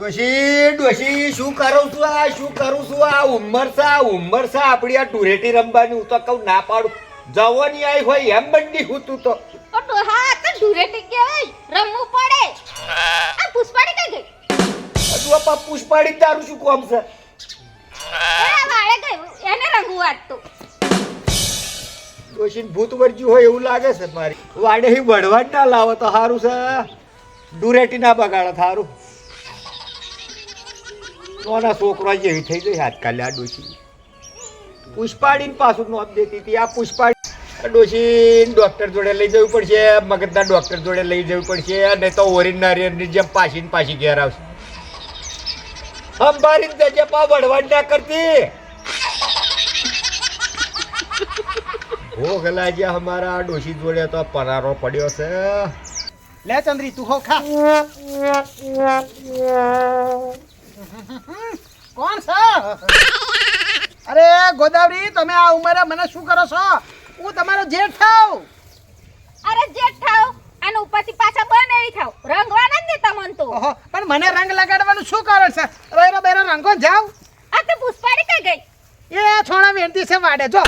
ડોશી ડોશી શું કરું છું આ? શું કરું છું આ? ઉંમર છે આ ઉંમર છે. આપણી આ ટુરેટી રમવાની હું તો કહું ના પાડું. જવાની આવી હોય એમ બંડી હું તું તો. હા તો ટુરેટી કહેવાય. રમવું પડે. આ પુષ્પાડી કઈ ગઈ? હજુ આ પુષ્પાડી તારું શું કોમ છે? વાળે ગઈ એને રંગવું આજ તો. ડોશી ભૂત વર્જ્યું હોય એવું લાગે છે મારી. વાડે હી વડવા જ ના લાવો તો સારું છે. ડુરેટી ના બગાડે સારું નાના છોકરા જેવી થઈ ગઈ આજકાલ આ ડોશી પુષ્પાડીને પાછું નોંધ દેતી હતી. આ પુષ્પાડી ડોશી ડોક્ટર જોડે લઈ જવું પડશે મગજના ડોક્ટર જોડે લઈ જવું પડશે અને તો ઓરિન નારિયરની જેમ પાછી ને પાછી ઘેર આવશે. અંબારીને જજે પા વડવાડ ના કરતી. ભોગ લાગ્યા અમારા આ ડોશી જોડે તો પરારો પડ્યો છે. લે ચંદ્રી તું હો ખા. કોણ છે? અરે ગોદાવરી તમે આ ઉંમરે મને શું કરો છો? હું તમારો જેઠ થાવ અરે જેઠ થાવ અને ઉપરથી પાછા બનેવી થાવ રંગવાના જ ને તમન તો. પણ મને રંગ લગાડવાનું શું કારણ છે? રેરો બેરો રંગો જાવ આ તો પુષ્પાડી કઈ ગઈ? એ છોણા વેંતી છે વાડે જો.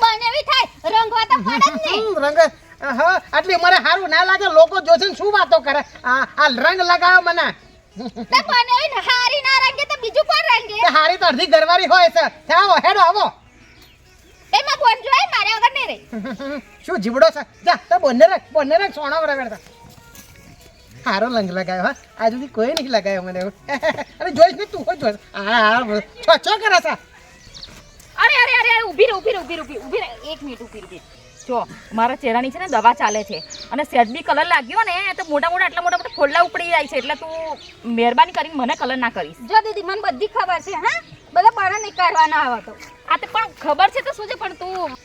બનેવી થાય? રંગવા તો પડે જ ને. રંગ હા આટલી ઉંમરે સારું ના લાગે લોકો જોશે ને શું વાતો કરે. આ આ રંગ લગાવ મને. તે મને ને હારી ના રંગે તો બીજું કોણ રંગે? તે હારી તો અડધી ઘરવાળી હોય છે. તે હેડો આવો. એમાં કોણ જોય મારે વગર નહીં રે શું જીવડો છે? જા તો બોને રાખ બોને રાખ વરા વેડતા હારો રંગ લગાયો હા. આજ સુધી કોઈ નહીં લગાયો મને અરે જોઈશ ને તું કોઈ જોઈશ. હા આ છો છો કરે છે. અરે અરે અરે ઊભી રે ઊભી રે ઊભી રે ઊભી રે એક મિનિટ ઊભી રહે. જો મારા ચહેરાની છે ને દવા ચાલે છે. અને શેડબી કલર લાગ્યો ને તો મોટા મોટા આટલા મોટા મોટા ફોલ્લા ઉપડી જાય છે. એટલે તું મહેરબાની કરીને મને કલર ના કરીશ. જો દીદી મને બધી ખબર છે હા? બધા બારા નીકાળવાના આવા તો. આ તો પણ ખબર છે તો શું છે પણ તું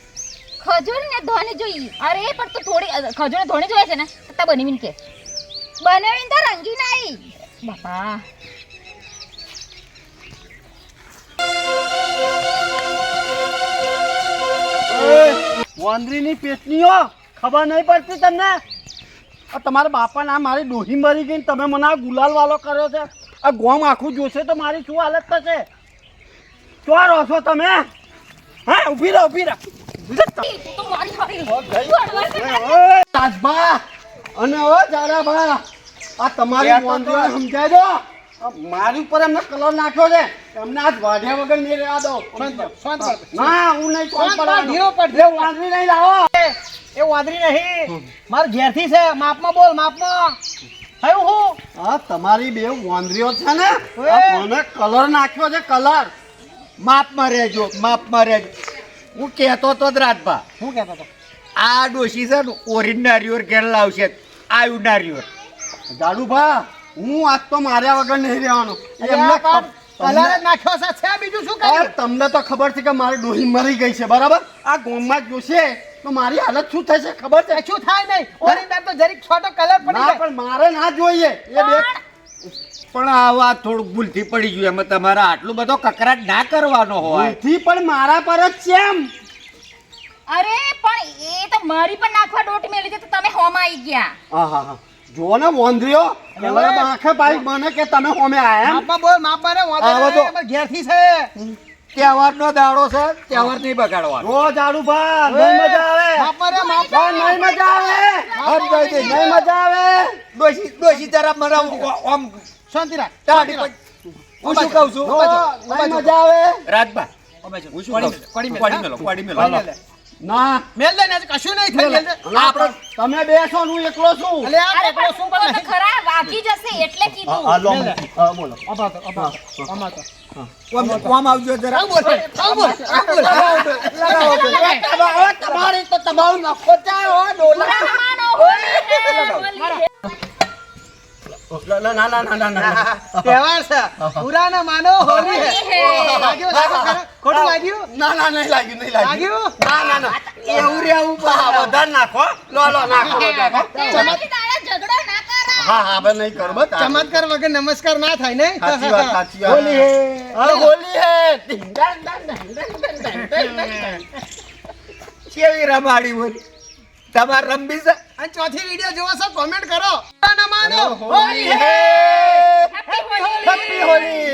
ખજૂર ને ધોને જોઈએ. અરે પણ તું થોડી ખજૂર ધોણી જોઈએ છે ને તો બનીને કે. બનાવીને તો રંગી નહીં બાપા. વાંદરીની પેટનીઓ ખબર નહીં પડતી તમને? આ તમારા બાપા ના મારી ડોહી મરી ગઈ ને તમે મને આ ગુલાલ વાલો કર્યો છે. આ ગોમ આખું જોશે તો મારી શું હાલત થશે? ક્યાં રહો છો તમે? હા ઊભી રહો ઊભી રહો. તું તો મારી હારી ઓય, રાજભા અને ઓ જાડાભા આ તમારી સમજાય દો. મારી ઉપર એમને કલર નાખ્યો છે. એમને આજ વાઢ્યા વગર નહીં રહેવા દો. ના હું નહીં શાંત કોણ રહો, ધીરો પડ, એ વાંદરી નહીં લાવો. એ વાંદરી નહીં. માર ઘેરથી છે. માપમાં બોલ માપમાં. થયું હું? હા તમારી બે વાંદરીઓ છે ને. મને કલર નાખ્યો છે કલર. માપમાં રહેજો માપમાં રહેજો. હું કહેતો તો જ રાજભા. હું કહેતો તો? આ ડોશી છે ને નારિયોર ઘેર લાવશે. આવ્યું નારિયોર જાડુભા હું આજ તો માર્યા વગર નહીં રહેવાનો. કલર નાખ્યો છે છે બીજું શું યાર, તમને તો ખબર છે કે મારી ડોહી મરી ગઈ છે બરાબર? આ ગોમમાં જોશે. તો મારી હાલત શું થશે ખબર છે? શું થાય નહીં? ઓરિજિનલ તો જરીક છોટો કલર પડી જાય. પણ મારે ના જોઈએ. એ બે પણ આ વાત થોડુંક ભૂલથી પડી ગયું એમાં તમારે આટલું બધો કકરાટ ના કરવાનો હોય. ભૂલથી પણ મારા પર જ છે એમ. અરે પણ એ તો મારી પણ નાખવા ડોટ મેલી છે તો તમે હોમ આવી ગયા. હા હા હા. જુઓ ને વાંધ્યો હવે આંખે ભાઈ મને કે તમે હોમે આયા માપા બોલ માપા ને વાંધો અમાર ઘેરથી છે. તહેવારનો દાડો છે તહેવાર નહીં બગાડવાનો. રોજ આડુભા નહીં મજા આવે. માપા રે માપા. નહીં મજા આવે. સમજાઈ દે નહીં મજા આવે. દોશી દોશી તરફ મને આમ શાંતિ રાખ પર- હું શું કહું છું? જો, નહીં મજા આવે. રાજભા હું શું કહું છું? પાડી મેલો કડી મેલો. ના મેલ દે ને કશું નહીં થઈ મેલ આપણે તમે બેસો હું એકલો છું. એટલે આ એકલો છું શું પણ ખરા વાગી જશે એટલે કીધું. લે, લે. બોલો. અબા તો. તો. આવજો જરા. આવ બોલ આવ બોલ આવ બોલ. લગાવો તમારી તો તમારું નખો ચાલો ડોલા. હે, હે. ના ના ના ના ના ના. તહેવાર છે. પુરાના માનો હોલી હે. લાગ્યું લાગ્યું ખોટું લાગ્યું? ના ના નહીં લાગ્યું નહીં લાગ્યું. લાગ્યું? ના ના ના. એવું રહેવું હા વધારે નાખો લો લો નાખો નાખો. તેનાથી તારે ઝઘડો ના કરો હા હા હવે નહીં કરું ચમત્કાર વગર નમસ્કાર ના થાય ને સાચી વાત સાચી વાત. હોલી હે. હોલી હે. કેવી રમાડી બોલી. તમારે રમબી છે? અને ચોથી વીડિયો જોવો છો કોમેન્ટ કરો. Happy holidays! Happy holidays!